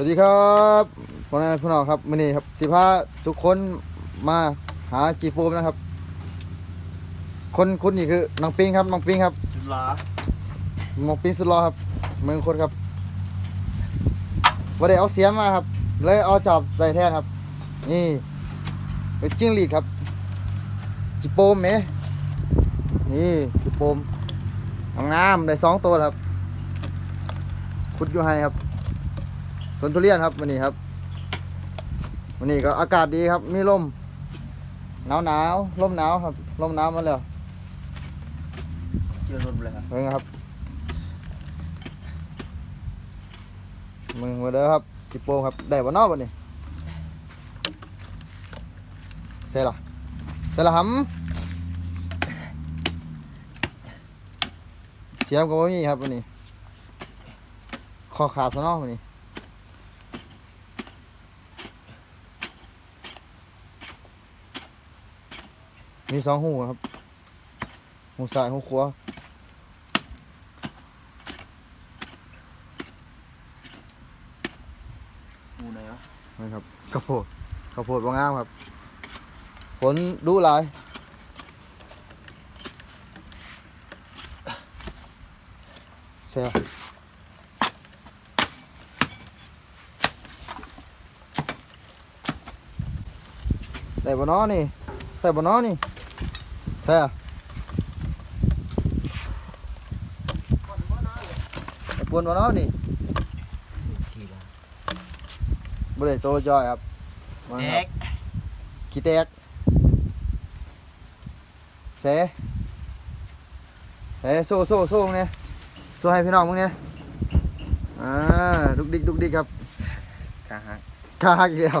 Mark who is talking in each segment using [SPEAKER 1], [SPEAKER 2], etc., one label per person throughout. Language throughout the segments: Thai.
[SPEAKER 1] วัสดีครับพ่อแม่พี่น้องครับมื่อนี้ครับสิพาทุกคนมาหาจีโฟมนะครับ คนคนนี้คือน้องปิงครับน้องปิงครับ
[SPEAKER 2] จุฬา
[SPEAKER 1] น้องปิงสุดรอครับ เมืองคนครับว่าได้เอาเสียมมาครับ เลยเอาจับใส่แทนครับ นี่เป็นจิ้งหรีดครับจีโปมเมนี่จีโปมงามๆได้สองตัวครับ ขุดอยู่ให้ครับ สวนทุเรียนครับวันนี้ครับวันนี้ก็อากาศดีครับ มีลมหนาวหนาวๆลมหนาวครับลมหนาวมาแล้ว
[SPEAKER 2] เจอรถเลยครับ
[SPEAKER 1] เพิ่งครับมึงมาเด้อครับจิโปครับได้บ่เนอกวันนี้เสร็จละเสร็จละหำเสียมก็บ่มีครับวันนี้คอขาดซะเนอกวันนี้ มีสองหูครับ หูซ้ายหูขวา
[SPEAKER 2] หมูไหนวะ
[SPEAKER 1] นะครับข้าวโพดข้าวโพดว่างามครับฝนดูหลายใช่ครับได้บ่เน้อนี่ใส่บ่เน้อนี่ ใช่อะไอ้ปวนบ่เน้อนี่
[SPEAKER 2] ขี่ละ
[SPEAKER 1] บ่ได้โตจอยครับมา
[SPEAKER 2] แต
[SPEAKER 1] ครับ
[SPEAKER 2] ก
[SPEAKER 1] ขี้แตกเสเสโซ่โซ่โซ่เนี่ยโซ่ให้พี่น้องมึงเนี่ยอ่าดุกดิกดุกดิกครับ
[SPEAKER 2] ขาหัก
[SPEAKER 1] ข้าหักอีกแล้ว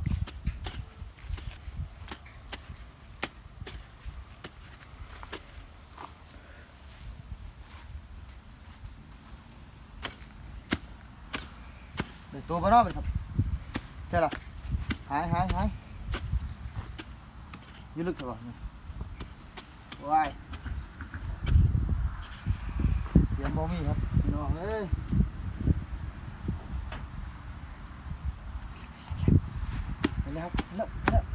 [SPEAKER 1] เสหูวะนี่วะเดี๋ยวตัวบ้านนอกเป็นครับเสละหายหายหายยืดลึกเถอะวะนี่ว้ายเสียงบ่มีครับพี่น้องเอ้ยเห็นไหมครับเลิกเลิก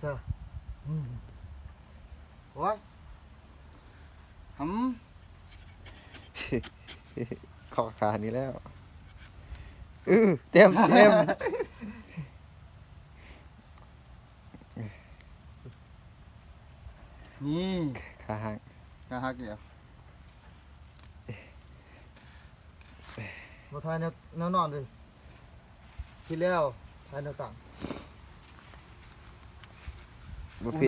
[SPEAKER 1] ะเชื่ออืมโอ้ยหำขอขานี้แล้วอือเต็มเต็มนี่ขาหักขาหักเดียวมาทายแนวแนวนอนเลยคิดแล้วทายแนวต่าง ประเภท